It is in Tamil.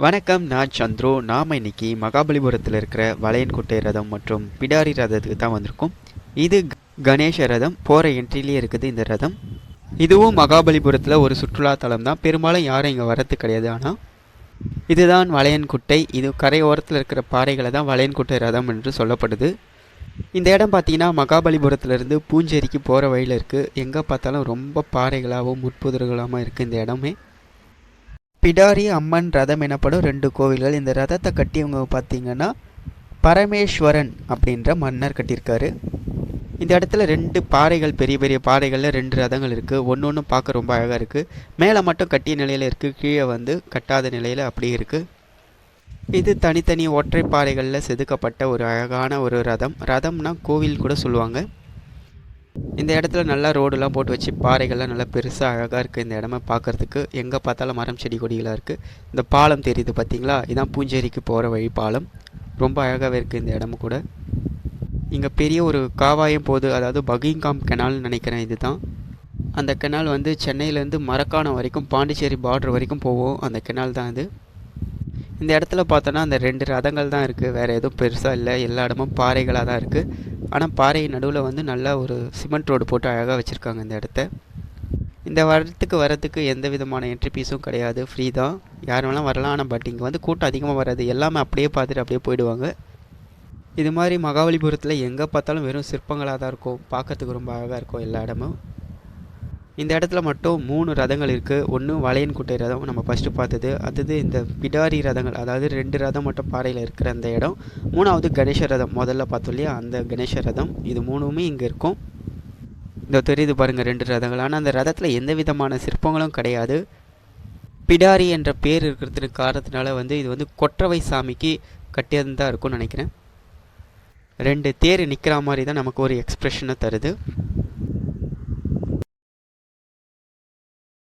வணக்கம் நான் சந்துரு. நாம் இன்னைக்கு மகாபலிபுரத்தில் இருக்கிற வளையன்குட்டை ரதம் மற்றும் பிடாரி ரதத்துக்கு தான் வந்திருக்கோம். இது க- கணேச ரதம். போகிற என்ட்ரிலேயே இருக்குது இந்த ரதம். இதுவும் மகாபலிபுரத்தில் ஒரு சுற்றுலா தலம் தான். பெரும்பாலும் யாரும் இங்கே வரது கிடையாது. ஆனால் இதுதான் வளையன்குட்டை. இது கரையோரத்தில் இருக்கிற பாறைகளை தான் வளையன்குட்டை ரதம் என்று சொல்லப்படுது. இந்த இடம் பார்த்தீங்கன்னா மகாபலிபுரத்துலேருந்து பூஞ்சேரிக்கு போகிற வழியில் இருக்குது எங்கே பார்த்தாலும் ரொம்ப பாறைகளாகவும் முட்புதர்களாகவும் இருக்குது இந்த இடமே. பிடாரி அம்மன் ரதம் எனப்படும் ரெண்டு கோவில்கள். இந்த ரதத்தை கட்டியவங்க பார்த்தீங்கன்னா பரமேஸ்வரன் அப்படின்ற மன்னர் கட்டியிருக்காரு. இந்த இடத்துல ரெண்டு பாறைகள் பெரிய பெரிய பாறைகளில் ரெண்டு ரதங்கள் இருக்குது ஒன்று ஒன்று பார்க்க ரொம்ப அழகாக இருக்குது மேலே மட்டும் கட்டிய நிலையில் இருக்குது கீழே வந்து கட்டாத நிலையில் அப்படியே இருக்குது இது தனித்தனி ஒற்றை பாறைகளில் செதுக்கப்பட்ட ஒரு அழகான ஒரு ரதம். ரதம்னா கோவில் கூட சொல்லுவாங்க. இந்த இடத்துல நல்லா ரோடுலாம் போட்டு வச்சு பாறைகள்லாம் நல்லா பெருசாக அழகாக இருக்குது இந்த இடமே பார்க்கறதுக்கு எங்கே பார்த்தாலும் மரம் செடி கொடிகளாக இருக்குது இந்த பாலம் தெரியுது பார்த்தீங்களா இதான் பூஞ்சேரிக்கு போகிற வழி பாலம். ரொம்ப அழகாகவே இருக்குது இந்த இடமும் கூட. இங்கே பெரிய ஒரு காவாயம் போகுது அதாவது பகிங்காம் கெனால்னு நினைக்கிறேன் இதுதான். அந்த கெனால் வந்து சென்னையிலேருந்து மரக்காணம் வரைக்கும் பாண்டிச்சேரி பார்டர் வரைக்கும் போவோம் அந்த கெனால் தான் இது. இந்த இடத்துல பார்த்தோன்னா அந்த ரெண்டு ரதங்கள் தான் இருக்குது வேறு எதுவும் பெருசாக இல்லை. எல்லா இடமும் பாறைகளாக தான் இருக்குது ஆனால் பாறை நடுவில் வந்து நல்லா ஒரு சிமெண்ட் ரோடு போட்டு அழகாக வச்சுருக்காங்க இந்த இடத்த. இந்த வரத்துக்கு வரத்துக்கு எந்த விதமான என்ட்ரி ஃபீஸும் கிடையாது. ஃப்ரீ தான். யார் வேணாலும் வரலாம். ஆனால் பட் இங்கே வந்து கூட்டம் அதிகமாக வராது எல்லாமே அப்படியே பார்த்துட்டு அப்படியே போயிடுவாங்க. இது மாதிரி மகாபலிபுரத்தில் எங்கே பார்த்தாலும் வெறும் சிற்பங்களாக தான் இருக்கும். பார்க்கறதுக்கு ரொம்ப அழகாக இருக்கும் எல்லா இடமும். இந்த இடத்துல மட்டும் மூணு ரதங்கள் இருக்குது ஒன்று வளையன்குட்டை ரதம் நம்ம ஃபஸ்ட்டு பார்த்தது. அடுத்தது இந்த பிடாரி ரதங்கள் அதாவது ரெண்டு ரதம் மட்டும் பாறையில் இருக்கிற அந்த இடம். மூணாவது கணேச ரதம் முதல்ல பார்த்தோம் இல்லையா? அந்த கணேச ரதம். இது மூணுமே இங்கே இருக்கும். இந்த தெரியுது பாருங்கள் ரெண்டு ரதங்கள். ஆனால் அந்த ரதத்தில் எந்த விதமான சிற்பங்களும் கிடையாது. பிடாரி என்ற பேர் இருக்கிறதுக்கு காரணத்தினால வந்து இது வந்து கொற்றவை சாமிக்கு கட்டியது தான் இருக்கும்னு நினைக்கிறேன். ரெண்டு தேர் நிற்கிற மாதிரி தான் நமக்கு ஒரு எக்ஸ்ப்ரெஷனை தருது.